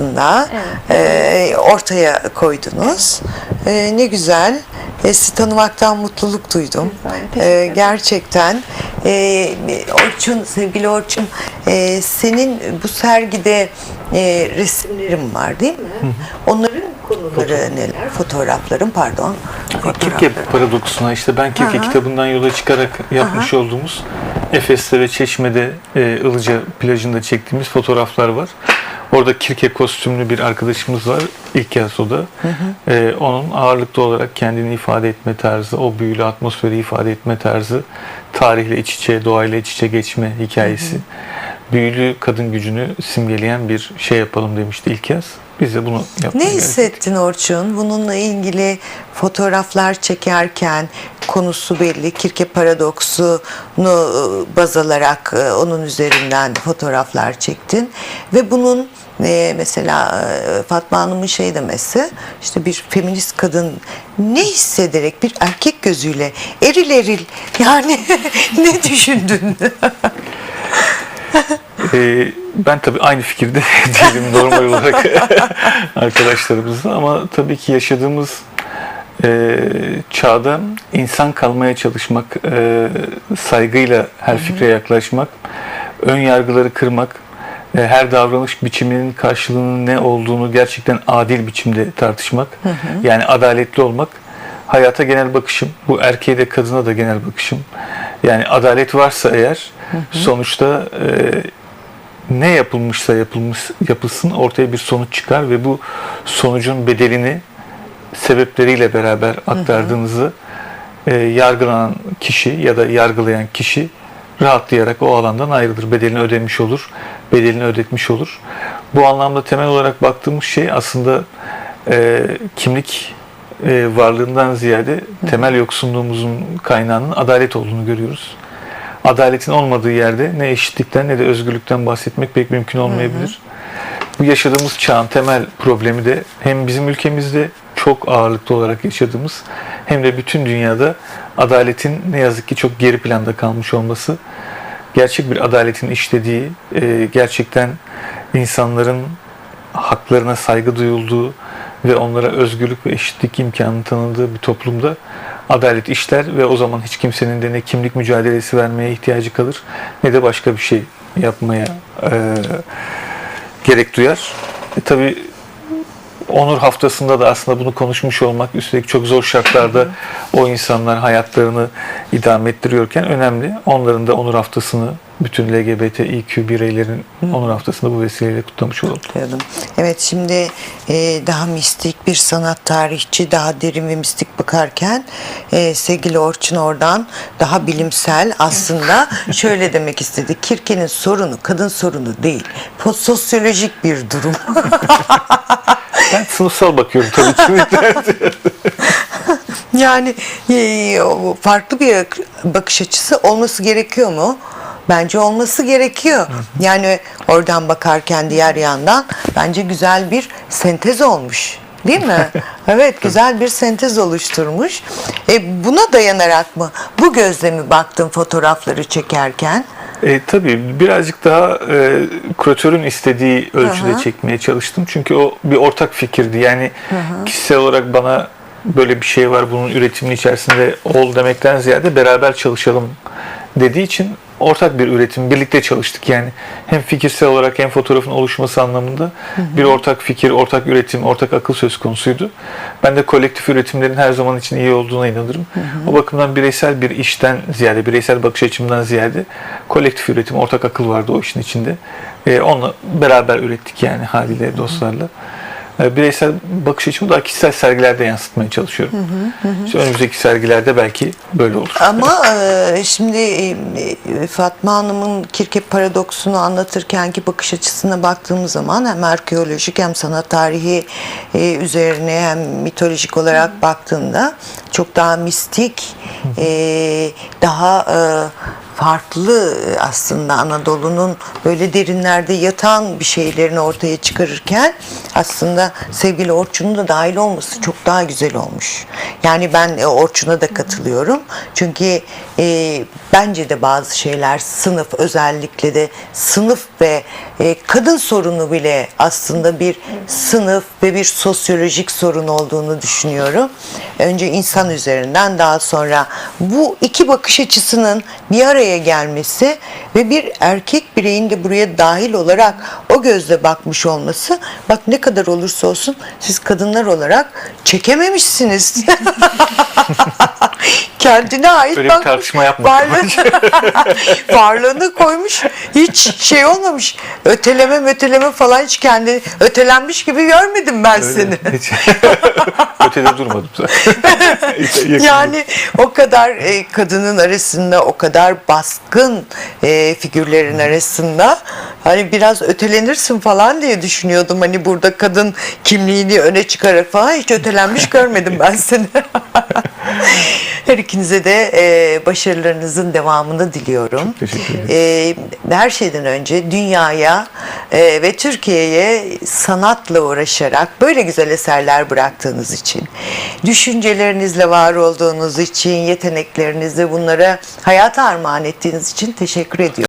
aslında e, ortaya koydunuz. E, ne güzel. E, sizi tanımaktan mutluluk duydum. Güzel, E, gerçekten. E, Orçun, sevgili Orçun, e, senin bu sergide e, resimlerin var değil mi? Onların konuları neler? Fotoğrafların pardon. Kirke Fotoğrafları. paradoksuna işte ben Kirke Aha. kitabından yola çıkarak yapmış olduğumuz Efes'te ve Çeşme'de e, Ilıca plajında çektiğimiz fotoğraflar var. Orada Kirke kostümlü bir arkadaşımız var. İlk yaz o da. E, onun ağırlıklı olarak kendini ifade etme tarzı, o büyülü atmosferi ifade etme tarzı, tarihle iç içe, doğayla iç içe geçme hikayesi. Büyülü kadın gücünü simgeleyen bir şey yapalım demişti ilk yaz. Biz de bunu yapmaya Ne hissettin Orçun? Bununla ilgili fotoğraflar çekerken konusu belli. Kirke paradoksunu e, baz alarak e, onun üzerinden de fotoğraflar çektin. Ve bunun e, mesela e, Fatma Hanım'ın şey demesi işte bir feminist kadın ne hissederek bir erkek gözüyle eril eril yani ne düşündün? Ee, ben tabii aynı fikirde değilim normal olarak arkadaşlarımızla ama tabii ki yaşadığımız e, çağda insan kalmaya çalışmak, e, saygıyla her fikre yaklaşmak, ön yargıları kırmak, e, her davranış biçiminin karşılığının ne olduğunu gerçekten adil biçimde tartışmak, yani adaletli olmak hayata genel bakışım. Bu erkeğe de kadına da genel bakışım. Yani adalet varsa eğer sonuçta e, ne yapılmışsa yapılmış yapılsın ortaya bir sonuç çıkar ve bu sonucun bedelini sebepleriyle beraber aktardığınızı e, yargılanan kişi ya da yargılayan kişi rahatlayarak o alandan ayrılır. Bedelini ödemiş olur, bedelini ödetmiş olur. Bu anlamda temel olarak baktığımız şey aslında e, kimlik e, varlığından ziyade temel yoksunluğumuzun kaynağının adalet olduğunu görüyoruz. Adaletin olmadığı yerde ne eşitlikten ne de özgürlükten bahsetmek pek mümkün olmayabilir. Bu yaşadığımız çağın temel problemi de hem bizim ülkemizde çok ağırlıklı olarak yaşadığımız hem de bütün dünyada adaletin ne yazık ki çok geri planda kalmış olması. Gerçek bir adaletin işlediği, e, gerçekten insanların haklarına saygı duyulduğu ve onlara özgürlük ve eşitlik imkanı tanındığı bir toplumda adalet işler ve o zaman hiç kimsenin de ne kimlik mücadelesi vermeye ihtiyacı kalır ne de başka bir şey yapmaya e, gerek duyar. E, tabii Onur haftasında da aslında bunu konuşmuş olmak üstelik çok zor şartlarda o insanlar hayatlarını idame ettiriyorken önemli. Onların da Onur haftasını bütün LGBTİQ bireylerin Onur haftasını bu vesileyle kutlamış olalım. Kutlayalım. Evet şimdi e, daha mistik bir sanat tarihçi, daha derin ve mistik bakarken e, sevgili Orçun oradan daha bilimsel aslında şöyle demek istedi. Kirke'nin sorunu kadın sorunu değil. Sosyolojik bir durum. Ben sınıfsal bakıyorum tabii ki. yani e, farklı bir bakış açısı olması gerekiyor mu? Bence olması gerekiyor. Yani oradan bakarken diğer yandan bence güzel bir sentez olmuş. Değil mi? Evet güzel bir sentez oluşturmuş. E, buna dayanarak mı bu gözlemi baktın fotoğrafları çekerken? E, tabii birazcık daha e, kuratörün istediği ölçüde Aha. çekmeye çalıştım. Çünkü o bir ortak fikirdi. Yani kişisel olarak bana böyle bir şey var bunun üretiminin içerisinde ol demekten ziyade beraber çalışalım dediği için ortak bir üretim, birlikte çalıştık yani. Hem fikirsel olarak hem fotoğrafın oluşması anlamında bir ortak fikir, ortak üretim, ortak akıl söz konusuydu. Ben de kolektif üretimlerin her zaman için iyi olduğuna inanırım. O bakımdan bireysel bir işten ziyade, bireysel bakış açımdan ziyade kolektif üretim, ortak akıl vardı o işin içinde. Ee, onunla beraber ürettik yani haliyle dostlarla. Ee, Bireysel bakış açımı daha kişisel sergilerde yansıtmaya çalışıyorum. İşte önümüzdeki sergilerde belki böyle olur. Ama e, şimdi e, Fatma Hanım'ın Kirke paradoksunu anlatırken ki bakış açısına baktığımız zaman hem arkeolojik hem sanat tarihi e, üzerine hem mitolojik olarak baktığında çok daha mistik, e, daha e, farklı e, aslında Anadolu'nun böyle derinlerde yatan bir şeylerini ortaya çıkarırken aslında sevgili Orçun'un da dahil olması çok daha güzel olmuş. Yani ben e, Orçun'a da katılıyorum. Çünkü e, bence de bazı şeyler sınıf özellikle de sınıf ve e, kadın sorunu bile aslında bir sınıf ve bir sosyolojik sorun olduğunu düşünüyorum. Önce insan üzerinden daha sonra bu iki bakış açısının bir araya gelmesi ve bir erkek bireyin de buraya dahil olarak o gözle bakmış olması bak ne kadar olursa olsun siz kadınlar olarak çekememişsiniz. Kendine ait Öyle bir tartışma Varlığı- Varlığını koymuş. Hiç şey olmamış. Öteleme möteleme falan hiç kendi ötelenmiş gibi görmedim ben seni. Öyle. Hiç. Ötede durmadım. Yani o kadar e, kadının arasında o kadar baskın e, figürlerin arasında hani biraz ötelenirsin falan diye düşünüyordum. Hani burada kadın kimliğini öne çıkarak falan hiç ötelenmiş görmedim ben seni. Her ikinize de e, başarılarınızın devamını diliyorum. teşekkür ederim. E, her şeyden önce dünyaya e, ve Türkiye'ye sanatla uğraşarak böyle güzel eserler bıraktığınız için, düşüncelerinizle var olduğunuz için, yeteneklerinizle bunlara hayata armağan ettiğiniz için teşekkür ediyorum.